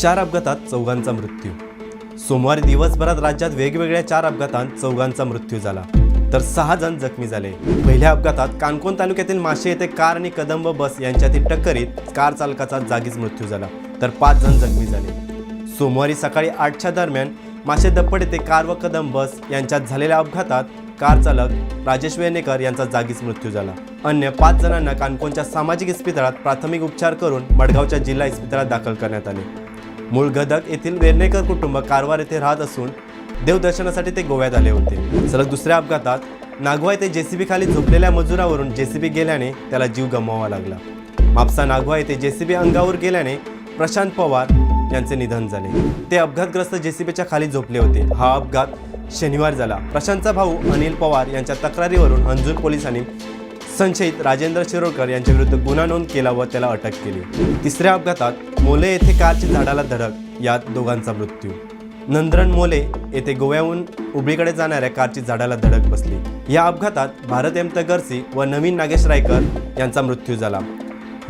चार अपघातात चौघांचा मृत्यू. सोमवारी दिवसभरात राज्यात वेगवेगळ्या चार अपघातात चौघांचा मृत्यू झाला. तर सहा जण जखमी झाले. पहिल्या अपघातात कानकोण तालुक्यातील माशे येथे कार आणि कदंब बस यांच्यातील टक्करीत कार चालकाचा जागीच मृत्यू झाला. तर पाच जण जखमी झाले. सोमवारी सकाळी आठच्या दरम्यान माशे दप्पड येथे कार व कदम बस यांच्यात झालेल्या अपघातात कार चालक राजेश वेनेकर यांचा जागीच मृत्यू झाला. अन्य पाच जणांना कानकोणच्या सामाजिक इस्पितळात प्राथमिक उपचार करून मडगावच्या जिल्हा इस्पितळात दाखल करण्यात आले. मूळ गदक येथील वेर्णेकर कुटुंब कारवार येथे राहत असून देवदर्शनासाठी ते गोव्यात आले होते. सलग दुसऱ्या अपघातात नागवा येथे जेसीबी खाली झोपलेल्या मजुरावरून जेसीबी गेल्याने त्याला जीव गमवावा लागला. मापसा नागवा येथे जेसीबी अंगावर गेल्याने प्रशांत पवार यांचे निधन झाले. ते अपघातग्रस्त जेसीबीच्या खाली झोपले होते. हा अपघात शनिवार झाला. प्रशांतचा भाऊ अनिल पवार यांच्या तक्रारीवरून हंजूर पोलिसांनी संशयित राजेंद्र शिरोडकर यांच्या विरुद्ध गुन्हा नोंद केला व त्याला अटक केली. तिसऱ्या अपघातात मोले येथे कारची झाडाला धडक यात दोघांचा मृत्यू. नंदरन मोले येथे गोव्याहून उबळीकडे जाणाऱ्या कारची झाडाला धडक बसली. या अपघातात भारत एम तगरसी व नवीन नागेश रायकर यांचा मृत्यू झाला.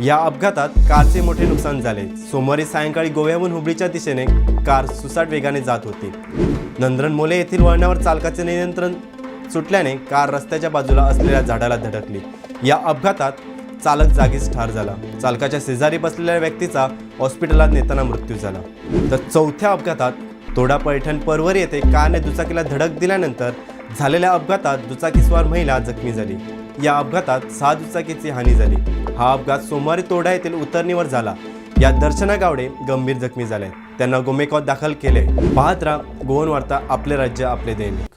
या अपघातात कारचे मोठे नुकसान झाले. सोमवारी सायंकाळी गोव्याहून हुबळीच्या दिशेने कार सुसाट वेगाने जात होती. नंदरन मोले येथील वळणावर चालकाचे नियंत्रण सुटल्याने कार रस्त्याच्या बाजूला असलेल्या झाडाला धडकली. या अपघातात चालक जागीच ठार झाला. चालकाच्या शेजारी बसलेल्या व्यक्तीचा हॉस्पिटलात नेताना मृत्यू झाला. तर चौथ्या अपघातात तोडा पैठण परवर येथे कारने दुचाकीला धडक दिल्यानंतर झालेल्या अपघातात दुचाकीस्वार महिला जखमी झाली. या अपघातात सहा दुचाकीची हानी झाली. हा अपघात सोमवारी तोडा येथील उतरणीवर झाला. यात दर्शना गावडे गंभीर जखमी झाले. त्यांना गोमेकॉत दाखल केले. पाहत राहा गोवन वार्ता आपले राज्य आपले देणे.